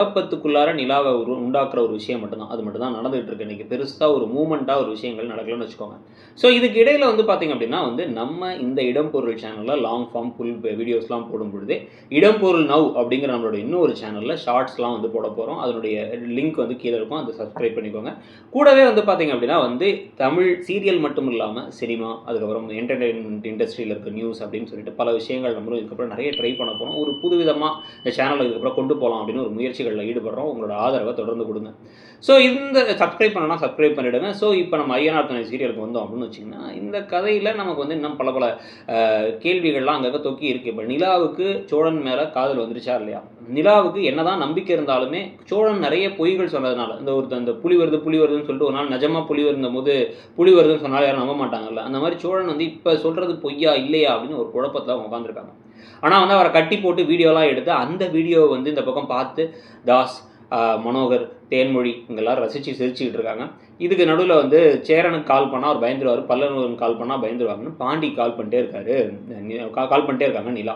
குழப்பத்துக்குள்ளார நிலாவை ஒரு உண்டாக்குற ஒரு விஷயம் மட்டும்தான். அது மட்டும் தான் நடந்துகிட்டு இருக்கு இன்னைக்கு பெருசாக ஒரு மூமெண்ட்டாக ஒரு விஷயங்கள் நடக்கலன்னு வச்சுக்கோங்க. ஸோ இதுக்கு இடையில வந்து பார்த்திங்க அப்படின்னா வந்து நம்ம இந்த இடம்பொருள் சேனலில் லாங் ஃபார்ம் ஃபுல் வீடியோஸ்லாம் போடும் பொழுது இடம்பொருள் நவ் அப்படிங்கிற நம்மளோட இன்னொரு சேனலில் ஷார்ட்ஸ்லாம் வந்து போட போகிறோம் அதனுடைய லிங்க் வந்து கீழே இருக்கும். அதை சப்ஸ்கிரைப் பண்ணிக்கோங்க. கூடவே வந்து பார்த்திங்க அப்படின்னா வந்து தமிழ் சீரியல் மட்டும் இல்லாமல் சினிமா அதுக்கப்புறம் என்டர்டெயின்மெண்ட் இண்டஸ்ட்ரியில் இருக்க நியூஸ் அப்படின்னு சொல்லிட்டு பல விஷயங்கள் நம்மளும் இதுக்கப்புறம் நிறைய ட்ரை பண்ண போகிறோம் ஒரு புதுவிதமாக இந்த சேனலை இதுக்கப்புறம் கொண்டு போகலாம் அப்படின்னு ஒரு முயற்சிகள் முயற்சிகளில் ஈடுபடுறோம். உங்களோட ஆதரவை தொடர்ந்து கொடுங்க. ஸோ இந்த சப்ஸ்கிரைப் பண்ணனா சப்ஸ்கிரைப் பண்ணிவிடுங்க ஸோ இப்போ நம்ம ஐயனார் துணை சீரியலுக்கு வந்தோம் அப்படின்னு வச்சிங்கன்னா இந்த கதையில் நமக்கு வந்து இன்னும் பல பல கேள்விகள்லாம் அங்கங்கே தொக்கி இருக்குது இப்போ நிலாவுக்கு சோழன் மேலே காதல் வந்துருச்சா இல்லையா? நிலாவுக்கு என்னதான் நம்பிக்கை இருந்தாலுமே சோழன் நிறைய பொய்கள் சொன்னதுனால இந்த ஒரு இந்த புலி வருது புலி வருதுன்னு சொல்லிட்டு ஒரு நாள் நிஜமாக புலி வருந்த போது புலி வருதுன்னு சொன்னாலும் யாரும் நம்ப மாட்டாங்கல்ல. அந்த மாதிரி சோழன் வந்து இப்போ சொல்கிறது பொய்யா இல்லையா அப்படின்னு ஒரு குழப்பத்தில் அவங்க உட்காந்துருக்காங்க ஆனால் வந்து அவரை கட்டி போட்டு வீடியோலாம் எடுத்து அந்த வீடியோவை வந்து இந்த பக்கம் பார்த்து தாஸ் மனோகர் தேன்மொழி இங்கெல்லாம் ரசித்து சிரிச்சுக்கிட்டு இருக்காங்க. இதுக்கு நடுவில் வந்து சேரனுக்கு கால் பண்ணால் அவர் பயந்துருவார் பல்லனூருக்கு கால் பண்ணால் பயந்துருவாங்கன்னு பாண்டி கால் பண்ணிட்டே இருக்காரு. கால் பண்ணிட்டே இருக்காங்க நிலா.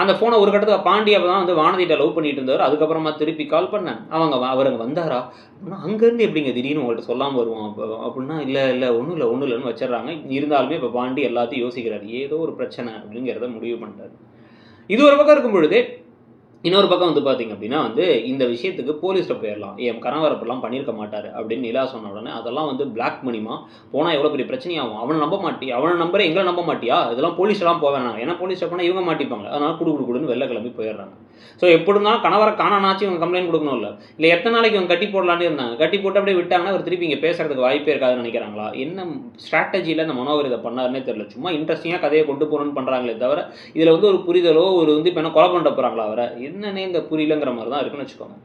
அந்த ஃபோனை ஒரு கட்டத்துக்கு பாண்டியை தான் வந்து வானதிட்ட லவ் பண்ணிட்டு இருந்தார். அதுக்கப்புறமா திருப்பி கால் பண்ணேன் அவங்க அவர் அங்கே வந்தாரா? அப்படின்னா அங்கேருந்து எப்படிங்க திடீர்னு உங்கள்கிட்ட சொல்லாமல் வருவோம் அப்போ அப்படின்னா இல்லை இல்லை ஒன்றும் இல்லை ஒன்றும் இல்லைன்னு வச்சிடுறாங்க. இருந்தாலுமே இப்போ பாண்டி எல்லாத்தையும் யோசிக்கிறார். ஏதோ ஒரு பிரச்சனை அப்படிங்கிறத முடிவு பண்ணிட்டாரு. இது ஒரு பக்கம் இருக்கும் பொழுது இன்னொரு பக்கம் வந்து பார்த்தீங்க அப்படின்னா வந்து இந்த விஷயத்துக்கு போலீஸில் போயிடலாம் என் கணவரப்பெல்லாம் பண்ணியிருக்க மாட்டார் அப்படின்னு நிலா சொன்ன உடனே அதெல்லாம் வந்து பிளாக் மணிமா போனால் எவ்வளோ பெரிய பிரச்சனையாகும்? அவனை நம்ப மாட்டி அவனை நம்புற எங்களை நம்ப மாட்டியா? இதெல்லாம் போலீஸ்லாம் போக வேணாம். ஏன்னா போலீஸ் போனால் இவங்க மாட்டிப்பாங்க. அதனால் குடு குடு குடுன்னு வெளில கிளம்பி போயிடுறாங்க. ஸோ எப்படி இருந்தாலும் கணவரை காணானாச்சும் இவங்க கம்ப்ளைண்ட் கொடுக்கணும்ல. இல்லை எத்தனை நாளைக்கு இவங்க கட்டி போடலான்னு இருந்தாங்க? கட்டி போட்டு அப்படியே விட்டாங்கன்னா அவர் திருப்பி இங்கே பேசுறதுக்கு வாய்ப்பே இருக்காதுன்னு நினைக்கிறாங்களா? என்ன ஸ்ட்ராட்டஜியில் இந்த மனோகர் இதை பண்ணாருன்னே தெரியல. சும்மா இன்ட்ரெஸ்டிங்காக கதையை கொண்டு போகணும்னு பண்ணுறாங்களே தவிர இதில் வந்து ஒரு புரிதலோ ஒரு வந்து இப்போ என்ன கொலை பண்ண போகிறாங்களா அவரை? என்னன்னே இந்த புரியலங்கிற மாதிரி தான் இருக்குன்னு வச்சுக்கோங்க.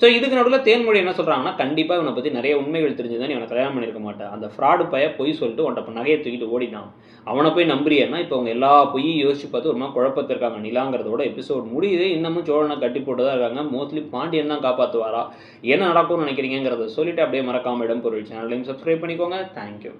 ஸோ இதுக்கு நடுவில் தேன்மொழி என்ன சொல்கிறாங்கன்னா கண்டிப்பாக இவனை பற்றி நிறைய உண்மைகள் தெரிஞ்சுதான் இவனை கல்யாணம் பண்ணியிருக்க மாட்டேன். அந்த ஃப்ராடு பைய பொய் சொல்லிட்டு உன்ட்ட நகையை தூக்கிட்டு ஓடினான் அவனை போய் நம்புறியன்னா இப்போ அவங்க எல்லா பொய்யும் யோசிச்சு பார்த்து ஒரு மாதிரி குழப்பத்தில் இருக்காங்க. நிலாங்கிறதோட எபிசோட் முடியுது. இன்னமும் சோழனை கட்டி போட்டு தான் இருக்காங்க. மோஸ்ட்லி பாண்டியன் தான் காப்பாற்றுவாரா என்ன நடக்கும்னு நினைக்கிறீங்கிறத சொல்லிவிட்டு அப்படியே மறக்காமல் இடம் பொருள் சேனலையும் சப்ஸ்கிரைப் பண்ணிக்கோங்க. தேங்க்யூ